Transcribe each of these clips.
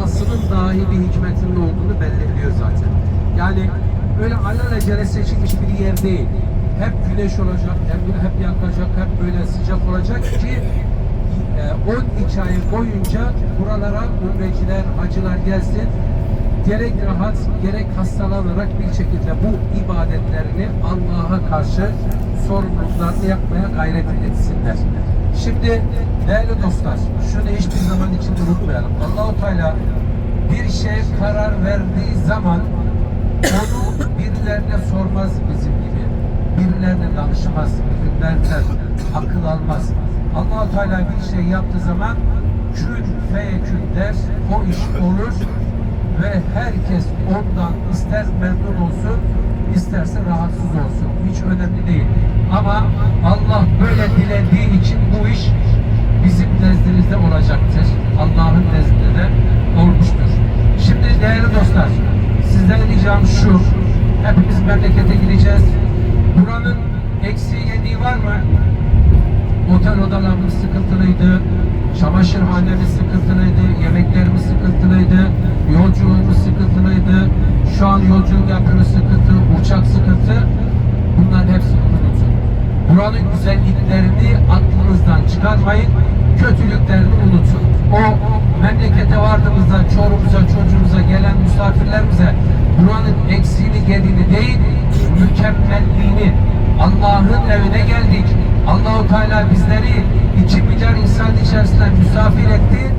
olmasının dahi bir hikmetinin olduğunu belirliyor zaten. Yani öyle alelacele seçilmiş bir yer değil. Hep güneş olacak, hep, hep yakacak, hep böyle sıcak olacak ki e, 12 ay boyunca buralara umreciler, hacılar gelsin. Gerek rahat, gerek hastalanarak bir şekilde bu ibadetlerini Allah'a karşı sorumluluklarını yapmaya gayret etsinler. Şimdi değerli dostlar, şunu hiçbir zaman içinde unutmayalım. Allahu Teala bir şeye karar verdiği zaman onu birilerine sormaz bizim gibi. Birilerine danışmaz, birilerine akıl almaz. Allahu Teala bir şey yaptığı zaman kün feyekün der, o iş olur ve herkes ondan ister memnun olsun, isterse rahatsız olsun. Hiç önemli değil. Ama Allah böyle dilediği için bu iş bizim nezdimizde olacaktır. Allah'ın nezdinde de olmuştur. Şimdi değerli dostlar, sizden ricam şu, hepimiz memlekete gideceğiz. Buranın eksiği yediği var mı? Otel odalarımız sıkıntılıydı, çamaşırhanemiz sıkıntılıydı, yemeklerimiz sıkıntılıydı, yolculuğumuz sıkıntılıydı. Şu an yolculuk yapıyoruz sıkıntı, uçak sıkıntı. Bunların hepsini unutun. Buranın güzelliklerini aklınızdan çıkarmayın, kötülüklerini unutun. O memlekete vardığımızda çorumuza, çocuğumuza gelen misafirlerimize buranın eksiğini, gediğini değil, mükemmelliğini, Allah'ın evine geldik. Allahu Teala bizleri iki milyar insan içerisinde misafir etti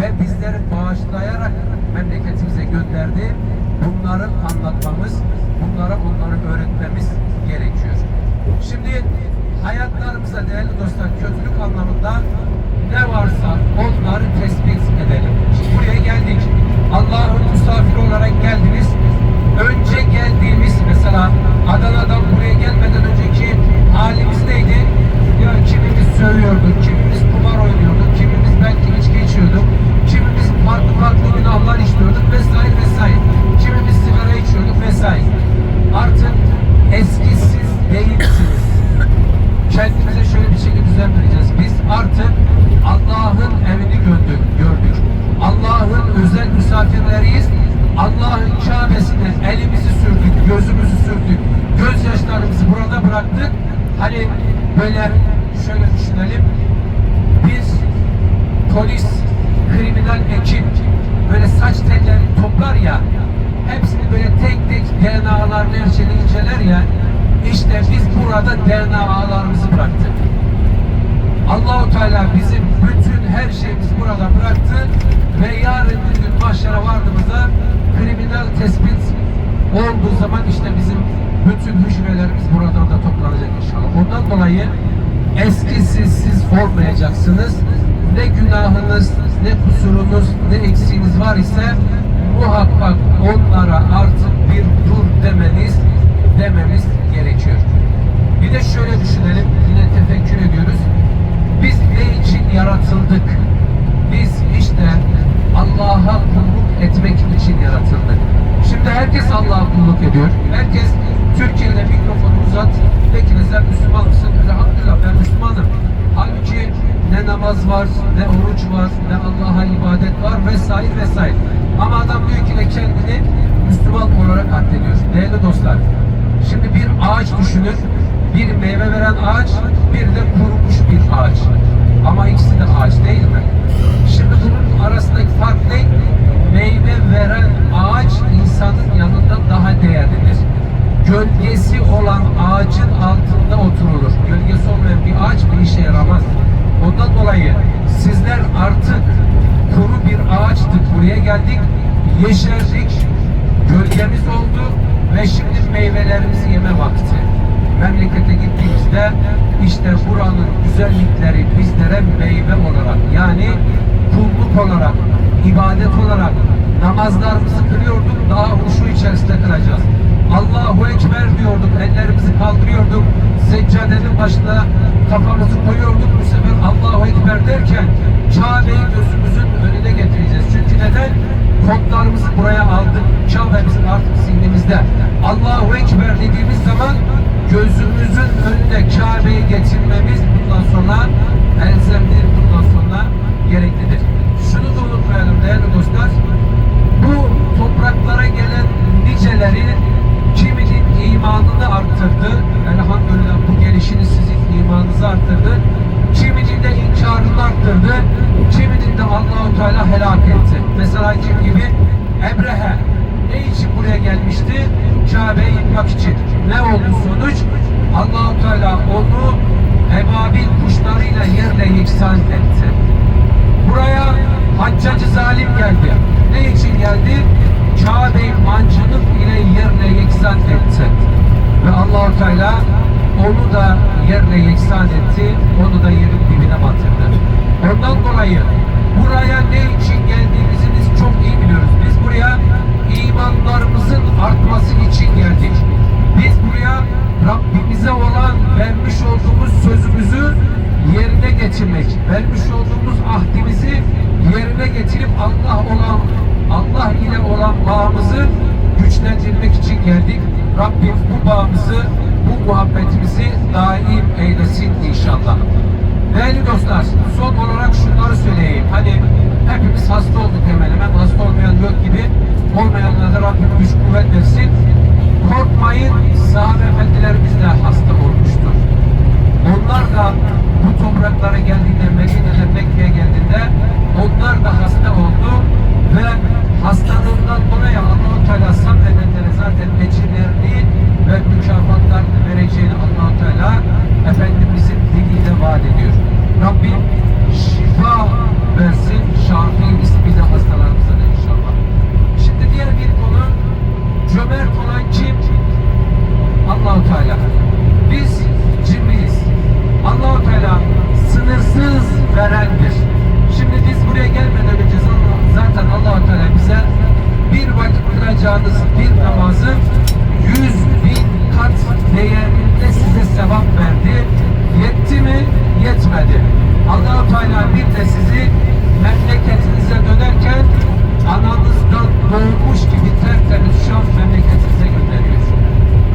ve bizleri bağışlayarak memleketimize gönderdi. Bunları anlatmamız, bunlara onları öğretmemiz gerekiyor. Şimdi hayatlarımıza değerli dostlar kötülük anlamında ne varsa onları tespit edelim. Şimdi buraya geldik. Allah'ın misafiri olarak geldiniz. Önce geldiğimiz mesela Adana'dan buraya gelmeden önceki halimiz neydi? Ya kimimiz sövüyorduk, kimimiz kumar oynuyorduk, kimimiz belki içki içiyorduk, kimimiz farklı farklı günahlar işliyorduk vesaire vesaire. Kimimiz sigara içiyorduk vesaire. Artık eskisiz değilsiniz. Kendimize şöyle bir şekilde düzen vereceğiz. Biz artık Allah'ın evini gördük, gördük. Allah'ın özel misafirleriyiz. Allah'ın Kabe'sine elimizi sürdük, gözümüzü sürdük. Gözyaşlarımızı burada bıraktık. Hani böyle şöyle düşünelim. Biz polis, kriminal ekip böyle saç tellerini toplar ya hepsini böyle tek tek DNA'larını her şeyini inceler ya işte burada DNA'larımızı bıraktık. Allahu Teala bizim bütün her şeyimizi burada bıraktı ve yarın bir gün mahşere vardığımızda kriminal tespit olduğu zaman işte bizim bütün hücrelerimiz buradan da toplanacak inşallah. Ondan dolayı eskisiz siz olmayacaksınız. Ne günahınız, ne kusurunuz, ne eksiğiniz var ise muhakkak onlara artık bir dur demeniz, dememiz gerekiyor. Düşünelim, yine tefekkür ediyoruz. Biz ne için yaratıldık? Biz işte Allah'a kulluk etmek için yaratıldık. Şimdi herkes Allah'a kulluk ediyor. Herkes Türkiye'de mikrofonu uzat. Peki sen Müslüman mısın? Elhamdülillah ben Müslümanım. Halbuki ne namaz var, ne oruç var, ne Allah'a ibadet var vesaire vesaire. Ama adam diyor ki kendini Müslüman olarak addediyor. Değerli dostlar, şimdi bir ağaç düşünün. Bir meyve veren ağaç, bir de kurumuş bir ağaç. Ama ikisi de ağaç değil mi? Şimdi bunun arasındaki fark ne? Meyve veren ağaç insanın yanında daha değerlidir. Gölgesi olan ağacın altında oturulur. Gölgesi olmayan bir ağaç bir işe yaramaz. Ondan dolayı sizler artık kuru bir ağaçtık. Buraya geldik, yeşerdik, gölgemiz oldu ve şimdi meyvelerimizi yeme vakti memlekete gittiğimizde işte buranın güzellikleri bizlere meyve olarak yani kulluk olarak, ibadet olarak namazlarımızı kılıyorduk, daha huşu içerisinde kılacağız. Allahu Ekber diyorduk, ellerimizi kaldırıyorduk, seccadenin başına kafamızı koyuyorduk. Bu sefer Allahu Ekber derken Kabe'yi gözümüzün önüne getireceğiz. Çünkü neden? Kodlarımızı buraya aldık. Kabe bizim artık zihnimizde. Allahu Ekber dediğimiz zaman gözümüzün önüne Kabe'yi getirmemiz bundan sonra elzemdir, bundan sonra gereklidir. Şunu da unutmayalım değerli dostlar, bu topraklara gelen niceleri kiminin imanını arttırdı. Elhamdülillah bu gelişiniz sizin imanınızı arttırdı. Kiminin de inkarını arttırdı. Kiminin de Allahu Teala helak etti. Mesela kim gibi Ebrehe ne için buraya gelmişti? Kabe'yi yıkmak için. Ne oldu sonuç? Allahu Teala onu ebabil kuşlarıyla yerle yeksan etti. Buraya haccacı zalim geldi. Ne için geldi? Kabe'yi mancınık ile yerle yeksan etti. Ve Allahu Teala onu da yerle yeksan etti. Onu da yerin dibine batırdı. Ondan dolayı buraya ne için geldiğimizi biz çok iyi biliyoruz. Biz buraya artması için geldik. Biz buraya Rabbimize olan vermiş olduğumuz sözümüzü yerine getirmek, vermiş olduğumuz ahdimizi yerine getirip Allah olan Allah ile olan bağımızı güçlendirmek için geldik. Rabbim bu bağımızı, bu muhabbetimizi daim eylesin inşallah. Değerli dostlar, son olarak şunları söyleyeyim. Hani hepimiz hasta olduk hemen hemen. Hasta olmayan yok gibi. Olmayanlara da Rabbim güç kuvvet versin. Korkmayın, sahabe efendilerimiz de hasta olmuştur. Onlar da bu topraklara geldiğinde, Medine'den Mekke'ye geldiğinde onlar da hasta oldu ve hastalığından dolayı Allah-u Teala sabredenlere zaten ecirlerini ve mükafatlarını vereceğini allah Teala Efendimizin diliyle vaat ediyor. Rabbim şifa versin, Şafi ismiyle hastalarımıza da inşallah. Şimdi diğer bir konu, cömert olan kim? Allahu Teala. Biz cimriyiz. Allahu Teala sınırsız verendir. Şimdi biz buraya gelmeden önce zaten Allahu Teala bize bir vakit kılacağınız bir namazın yüz bin kat değerinde size sevap verdi. Yetti mi? Yetmedi. Allahu Teala bir de sizi memleketinize dönerken ananızdan doğmuş gibi tertemiz şu an memleketinize gönderiyor.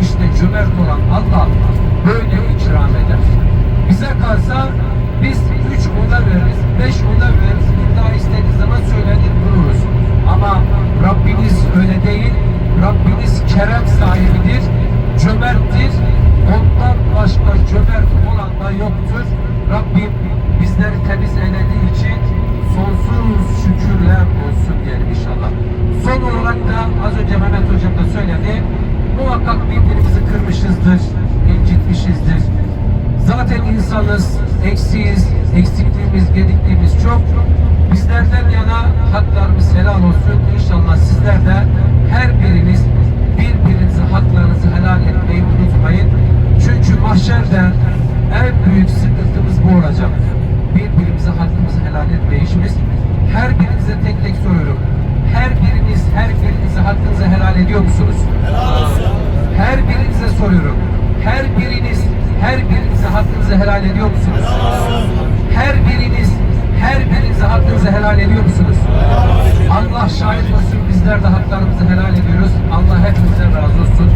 İşte cömert olan Allah böyle ikram eder. Bize kalsa biz üç oda veririz, beş oda veririz, bir daha istediği zaman söylenir dururuz. Ama Rabbiniz öyle değil. Rabbiniz kerem sahibidir, cömerttir. Ondan başka cömert olan da yoktur. Rabbim bizleri temiz eylediği için sonsuz şükürler olsun diyelim inşallah. Son olarak da az önce Mehmet Hocam da söyledi. Muhakkak birbirimizi kırmışızdır, incitmişizdir. İnsanız, eksiyiz, eksikliğimiz, gedikliğimiz çok. Bizlerden yana haklarımız helal olsun. İnşallah sizler de her biriniz birbirinize haklarınızı helal etmeyi unutmayın. Çünkü mahşerde en büyük sıkıntımız bu olacak. Birbirimize hakkımızı helal etme işimiz. Her birinize tek tek soruyorum. Her biriniz, her birinize hakkınızı helal ediyor musunuz? Her birinize soruyorum. Her biriniz, her birinize hakkınızı helal ediyor musunuz? Her biriniz, her birinize hakkınızı helal ediyor musunuz? Allah şahit olsun bizler de haklarımızı helal ediyoruz. Allah hepimizden razı olsun.